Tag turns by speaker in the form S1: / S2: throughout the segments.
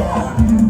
S1: Yeah.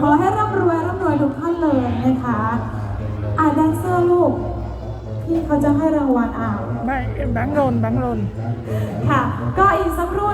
S1: ขอให้ร่ำรวยร่ำรวยทุกท่านเลยนะคะอ่าแดนเซอร์ลูกพี่เขาจะให้รางวัลอ่า
S2: ไม่แบงค์ลนแบงค์ลน
S1: ค่ะ ก็อีกสักรุ่น